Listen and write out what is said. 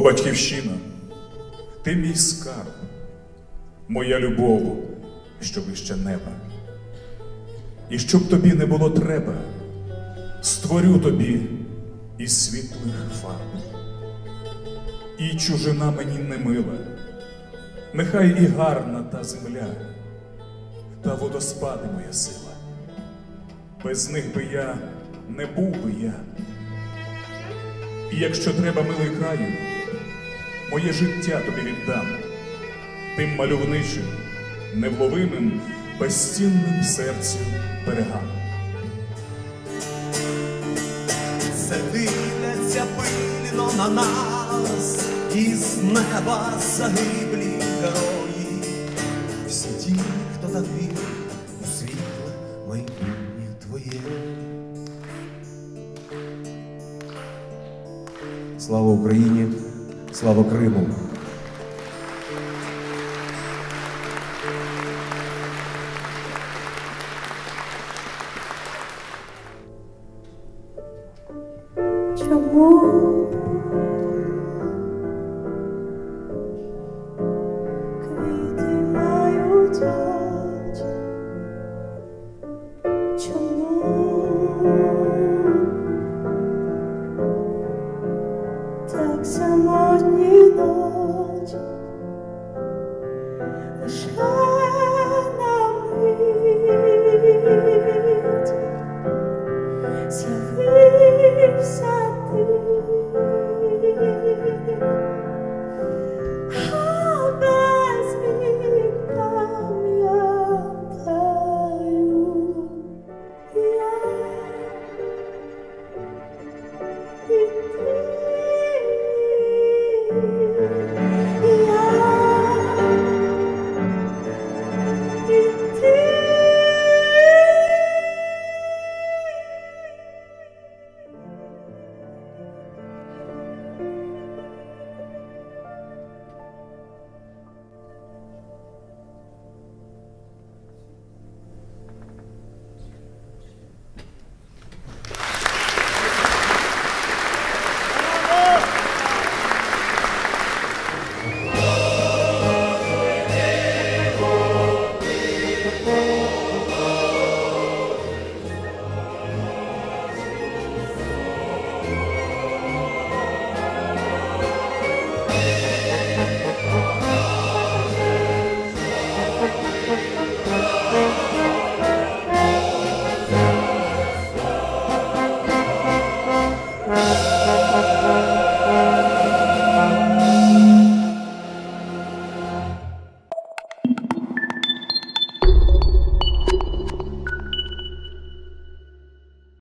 батьківщина, ти мій скарб, моя любов, що вище неба. І щоб тобі не було треба, створю тобі із світлих фарб. І чужина мені не мила, нехай і гарна та земля, та водоспади моя сила. Без них би я не був би я. І якщо треба, милий краю, моє життя тобі віддам, тим мальовничим, невловимим, безцінним серцю берегам. Це дивляться пильно на нас, із неба загиблі герої, всі ті, хто так вірив у світле майбутнє твоє. Слава Україні! Слава Криму! Чому квіти мають? Чому так само?